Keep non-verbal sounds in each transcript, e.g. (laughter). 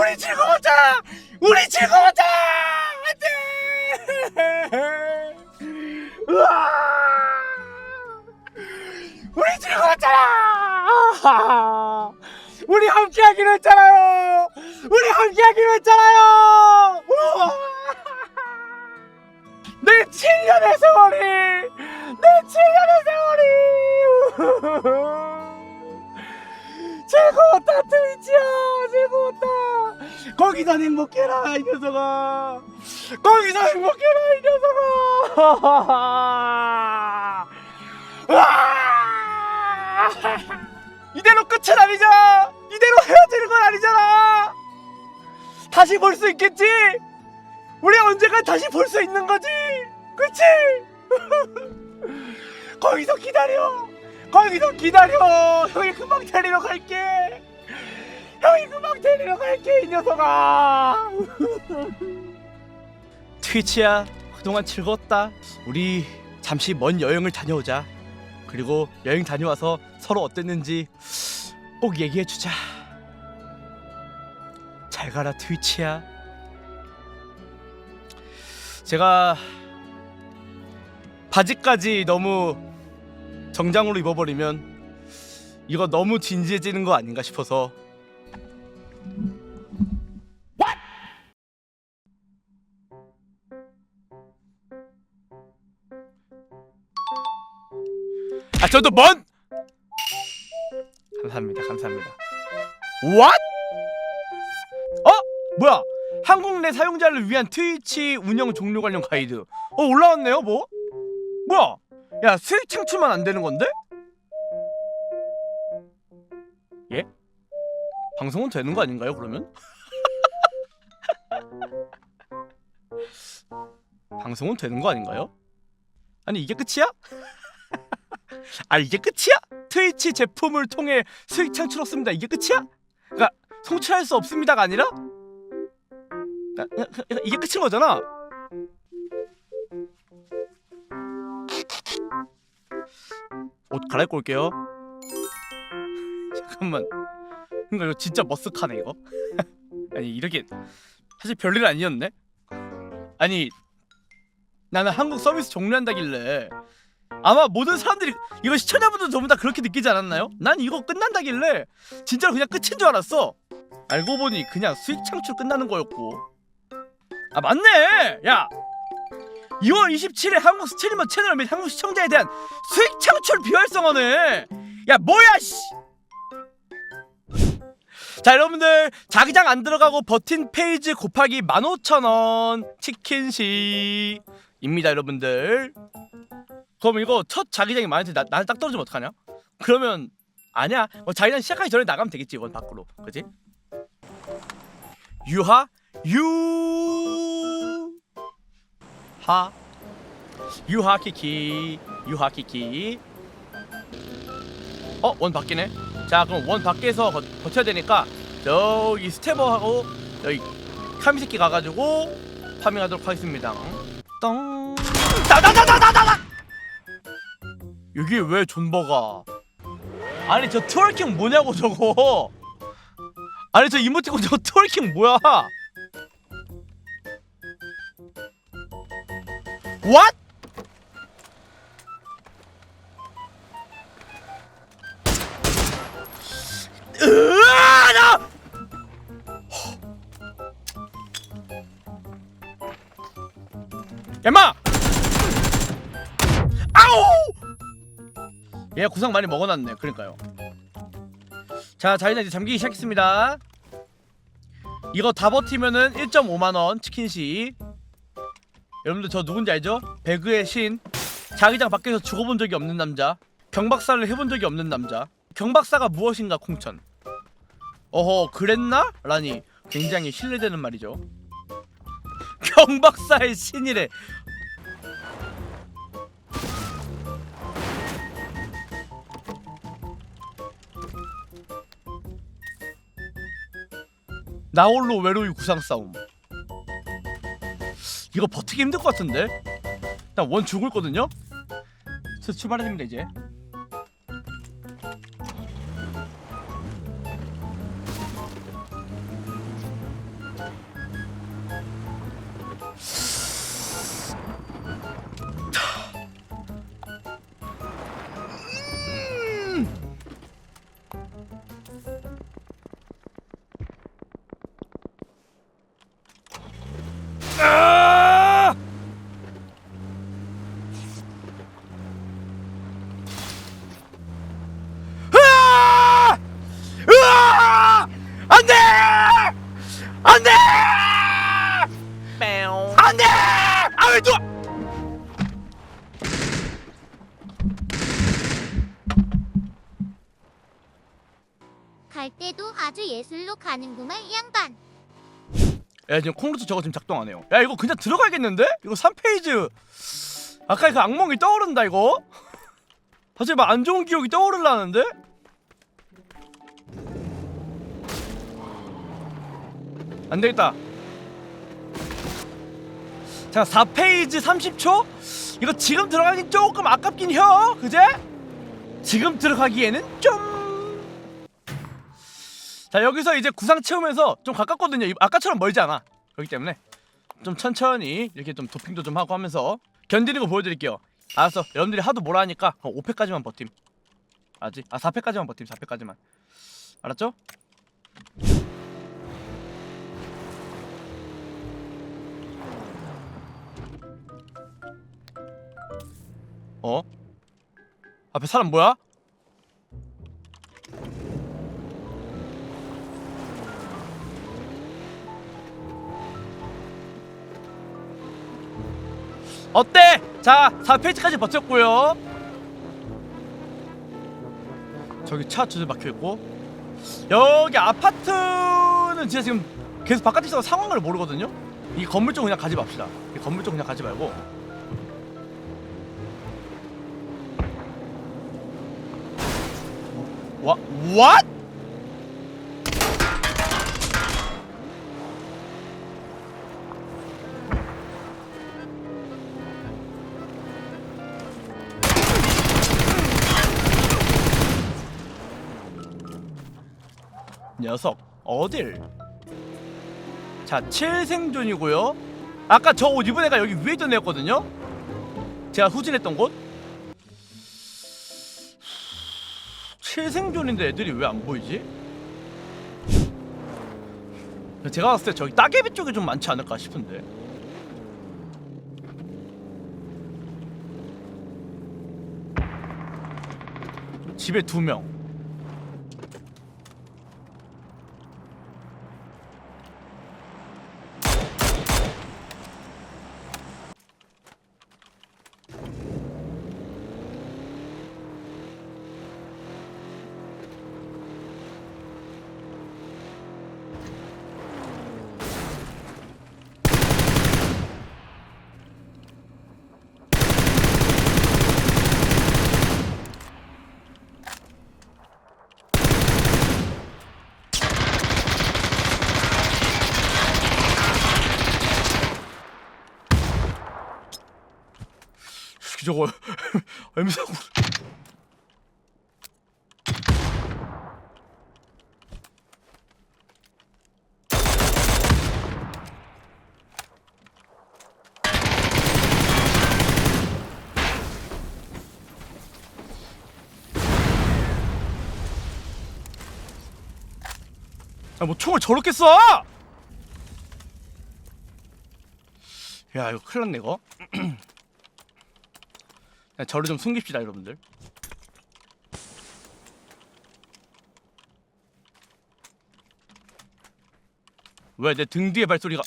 우리 즐거웠잖아! 우리 즐거웠잖아! 안 돼! 우와! 우리 즐거웠잖아! 우리 함께 하기로 했잖아요! 우리 함께 하기로 했잖아요! 내 7년의 세월이! 내 7년의 세월이! 즐거웠다, 트위치야! 거기서 행복해라 이 녀석아. 거기서 행복해라 이 녀석아! (laughs) 이대로 끝은 아니잖아 이대로 헤어지는 건 아니잖아. 다시 볼 수 있겠지? 우리 언젠가 다시 볼 수 있는 거지? 그치? (laughs) 거기서 기다려. 거기서 기다려. 형이 금방 데리러 갈게 데리러 갈게 이 녀석아. (laughs) 트위치야 그동안 즐거웠다. 우리 잠시 먼 여행을 다녀오자. 그리고 여행 다녀와서 서로 어땠는지 꼭 얘기해주자. 잘 가라 트위치야. 제가 바지까지 너무 정장으로 입어버리면 이거 너무 진지해지는 거 아닌가 싶어서 저도 먼 감사합니다 감사합니다 What? 어? 뭐야 한국 내 사용자를 위한 트위치 운영 종료 관련 가이드 어 올라왔네요 뭐? 뭐야 야 수익 창출만 안 되는 건데? 예? 방송은 되는 거 아닌가요 그러면? (laughs) 방송은 되는 거 아닌가요? 아니 이게 끝이야? 아 이게 끝이야? 트위치 제품을 통해 수익 창출 없습니다. 이게 끝이야? 그러니까 성취할 수 없습니다가 아니라? 아, 아, 아, 이게 끝인 거잖아. 옷 갈아입고 올게요. 잠깐만. 이거 이거 진짜 머쓱하네 이거. (laughs) 아니 이렇게 사실 별일 아니었네? 아니 나는 한국 서비스 종료한다길래 아마 모든 사람들이 이거 시청자분들 전부 다 그렇게 느끼지 않았나요? 난 이거 끝난다길래 진짜로 그냥 끝인 줄 알았어. 알고 보니 그냥 수익 창출 끝나는 거였고. 아 맞네! 야! 2월 27일 한국 스트리머 채널 및 한국 시청자에 대한 수익 창출 비활성화네! 야 뭐야 씨. 자 여러분들 자기장 안 들어가고 버틴 페이지 곱하기 15,000원 치킨시입니다 여러분들 그럼 이거 첫 자기장이 많은데 나, 나는 딱 떨어지면 어떡하냐? 그러면 아니야. 뭐 자기장 시작하기 전에 나가면 되겠지 이건 밖으로. 그지? 유하 유. 하. 유하키키. 유하키키. 어? 원 바뀌네? 자 그럼 원 밖에서 거, 버텨야 되니까 저기 스테버하고 여기 카미새끼 가가지고 파밍하도록 하겠습니다. 똥. 따다다다다다다 여기 왜 존버가 아니 저 트월킹 뭐냐고 저거 아니 저 이모티콘 저거 트월킹 뭐야 What? 으아, 나! 야마! 아우! 얘 구상 많이 먹어놨네. 그러니까요. 자, 자기는 이제 잠기기 시작했습니다. 이거 다 버티면은 1.5만 원 치킨시. 여러분들 저 누군지 알죠? 배그의 신 자기장 밖에서 죽어본 적이 없는 남자 경박사를 해본 적이 없는 남자 경박사가 무엇인가 콩천 어허 그랬나? 라니 굉장히 신뢰되는 말이죠 (laughs) 경박사의 신이래 나홀로 외로이 구상 싸움 이거 버티기 힘들 것 같은데? 일단 원 죽을 거든요? 됩니다 이제 예술로 가는구만 이 양반. 야 지금 콩루트 저거 지금 작동 안 해요. 야 이거 그냥 들어가야겠는데? 이거 3페이지. 아까 그 악몽이 떠오른다 이거. (laughs) 갑자기 막안 좋은 기억이 떠오르려는데? 안 되겠다. 자 4페이지 30초? 이거 지금 들어가긴 조금 아깝긴 혀, 그제? 지금 들어가기에는 좀. 자 여기서 이제 구상 채우면서 좀 가깝거든요. 이- 아까처럼 멀지 않아. 그렇기 때문에 좀 천천히 이렇게 좀 도핑도 좀 하고 하면서 견디는 거 보여드릴게요. 알았어. 여러분들이 하도 뭐라 하니까 5패까지만 버팀. 알지? 아 4패까지만 버팀. 4패까지만. 알았죠? 어? 앞에 사람 뭐야? 어때? 자, 4페이지까지 버텼고요. 저기 차 두대 막혀 있고 여기 아파트는 진짜 지금 계속 바깥에 있어서 상황을 모르거든요. 이 건물 쪽 그냥 가지 맙시다. 이 건물 쪽 그냥 가지 말고. 와, what? 녀석 어딜? 자 7생존이고요. 아까 저 옷 입은 애가 여기 위에 있던 애였거든요. 제가 후진했던 곳. 7생존인데 애들이 왜 안 보이지? 제가 봤을 때 저기 따개비 쪽에 좀 많지 않을까 싶은데. 집에 두명 저거 (laughs) M4 아뭐 총을 저렇게 쏴! 야 이거 큰일 났네 이거 (clears throat) 그냥 저를 좀 숨깁시다 여러분들. 왜 내 등 뒤에 발소리가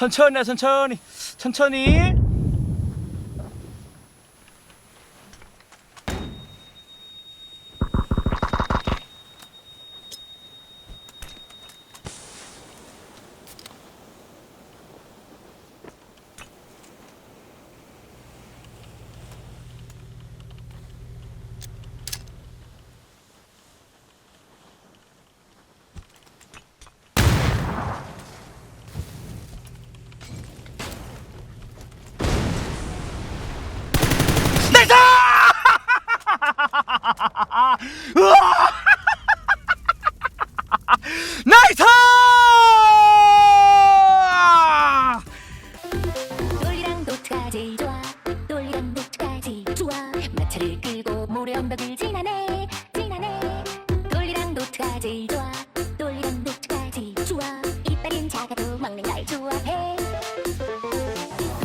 천천히 해, 천천히 천천히